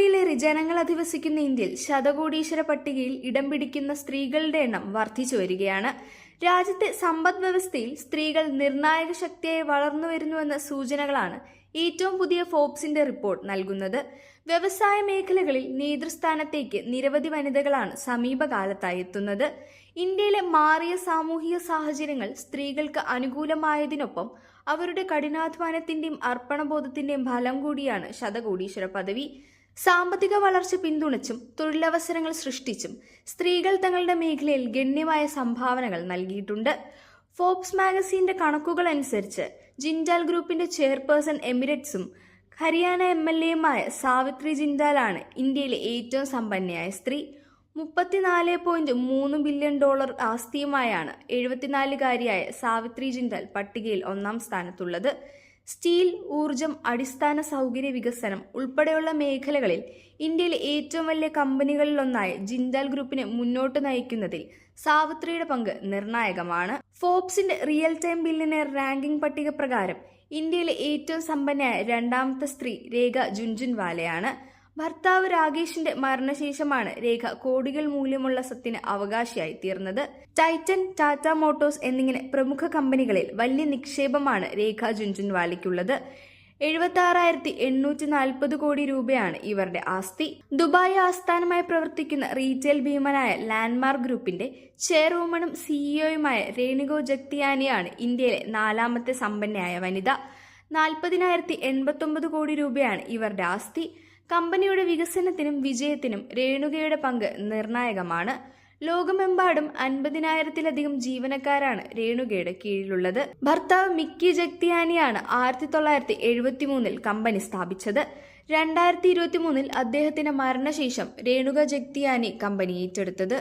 കോടിയിലേറെ ജനങ്ങൾ അധിവസിക്കുന്ന ഇന്ത്യയിൽ ശതകോടീശ്വര പട്ടികയിൽ ഇടം പിടിക്കുന്ന സ്ത്രീകളുടെ എണ്ണം വർദ്ധിച്ചു വരികയാണ്. രാജ്യത്തെ സമ്പദ് വ്യവസ്ഥയിൽ സ്ത്രീകൾ നിർണായക ശക്തിയായി വളർന്നു വരുന്നുവെന്ന സൂചനകളാണ് ഏറ്റവും പുതിയ ഫോബ്സിന്റെ റിപ്പോർട്ട് നൽകുന്നത്. വ്യവസായ മേഖലകളിൽ നേതൃസ്ഥാനത്തേക്ക് നിരവധി വനിതകളാണ് സമീപകാലത്തായി എത്തുന്നത്. ഇന്ത്യയിലെ മാറിയ സാമൂഹിക സാഹചര്യങ്ങൾ സ്ത്രീകൾക്ക് അനുകൂലമായതിനൊപ്പം അവരുടെ കഠിനാധ്വാനത്തിന്റെയും അർപ്പണബോധത്തിന്റെയും ഫലം കൂടിയാണ് ശതകോടീശ്വര പദവി. സാമ്പത്തിക വളർച്ച പിന്തുണച്ചും തൊഴിലവസരങ്ങൾ സൃഷ്ടിച്ചും സ്ത്രീകൾ തങ്ങളുടെ മേഖലയിൽ ഗണ്യമായ സംഭാവനകൾ നൽകിയിട്ടുണ്ട്. ഫോബ്സ് മാഗസീന്റെ കണക്കുകൾ അനുസരിച്ച് ജിൻഡാൽ ഗ്രൂപ്പിന്റെ ചെയർപേഴ്സൺ എമിറേറ്റ്സും ഹരിയാന എം എൽ എയുമായ സാവിത്രി ജിൻഡാലാണ് ഇന്ത്യയിലെ ഏറ്റവും സമ്പന്നയായ സ്ത്രീ. മുപ്പത്തിനാല് പോയിന്റ് മൂന്ന് ബില്യൺ ഡോളർ ആസ്തിയുമായാണ് എഴുപത്തിനാലുകാരിയായ സാവിത്രി ജിൻഡാൽ പട്ടികയിൽ ഒന്നാം സ്ഥാനത്തുള്ളത്. സ്റ്റീൽ ഊർജം അടിസ്ഥാന സൗകര്യ വികസനം ഉൾപ്പെടെയുള്ള മേഖലകളിൽ ഇന്ത്യയിലെ ഏറ്റവും വലിയ കമ്പനികളിലൊന്നായ ജിൻഡാൽ ഗ്രൂപ്പിനെ മുന്നോട്ട് നയിക്കുന്നതിൽ സാവിത്രിയുടെ പങ്ക് നിർണായകമാണ്. ഫോബ്സിന്റെ റിയൽ ടൈം ബില്ലിനെ റാങ്കിംഗ് പട്ടിക പ്രകാരം ഇന്ത്യയിലെ ഏറ്റവും സമ്പന്നയായ രണ്ടാമത്തെ സ്ത്രീ രേഖ ജുൻജുൻവാലയാണ്. ഭർത്താവ് രാകേഷിന്റെ മരണശേഷമാണ് രേഖ കോടികൾ മൂല്യമുള്ള സ്വത്തിന് അവകാശിയായി തീർന്നത്. ടൈറ്റൻ ടാറ്റ മോട്ടോഴ്സ് എന്നിങ്ങനെ പ്രമുഖ കമ്പനികളിൽ വലിയ നിക്ഷേപമാണ് രേഖ ജുൻജുൻവാലിക്കുള്ളത് എഴുപത്തി ആറായിരത്തി എണ്ണൂറ്റി നാൽപ്പത് കോടി രൂപയാണ് ഇവരുടെ ആസ്തി. ദുബായ് ആസ്ഥാനമായി പ്രവർത്തിക്കുന്ന റീറ്റെയിൽ ഭീമനായ ലാൻഡ്മാർക്ക് ഗ്രൂപ്പിന്റെ ചെയർവുമണും സിഇഒയുമായ രേണുഗോ ജഗ്തിയാനിയാണ് ഇന്ത്യയിലെ നാലാമത്തെ സമ്പന്നയായ വനിത. നാൽപ്പതിനായിരത്തി എൺപത്തൊമ്പത് കോടി രൂപയാണ് ഇവരുടെ ആസ്തി. കമ്പനിയുടെ വികസനത്തിനും വിജയത്തിനും രേണുകയുടെ പങ്ക് നിർണായകമാണ്. ലോകമെമ്പാടും അൻപതിനായിരത്തിലധികം ജീവനക്കാരാണ് രേണുകയുടെ കീഴിലുള്ളത്. ഭർത്താവ് മിക്കി ജഗ്തിയാനിയാണ് ആയിരത്തി തൊള്ളായിരത്തി എഴുപത്തി മൂന്നിൽ കമ്പനി സ്ഥാപിച്ചത്. രണ്ടായിരത്തി ഇരുപത്തി മൂന്നിൽ അദ്ദേഹത്തിന്റെ മരണശേഷം രേണുക ജഗ്തിയാനി കമ്പനി ഏറ്റെടുത്തത്.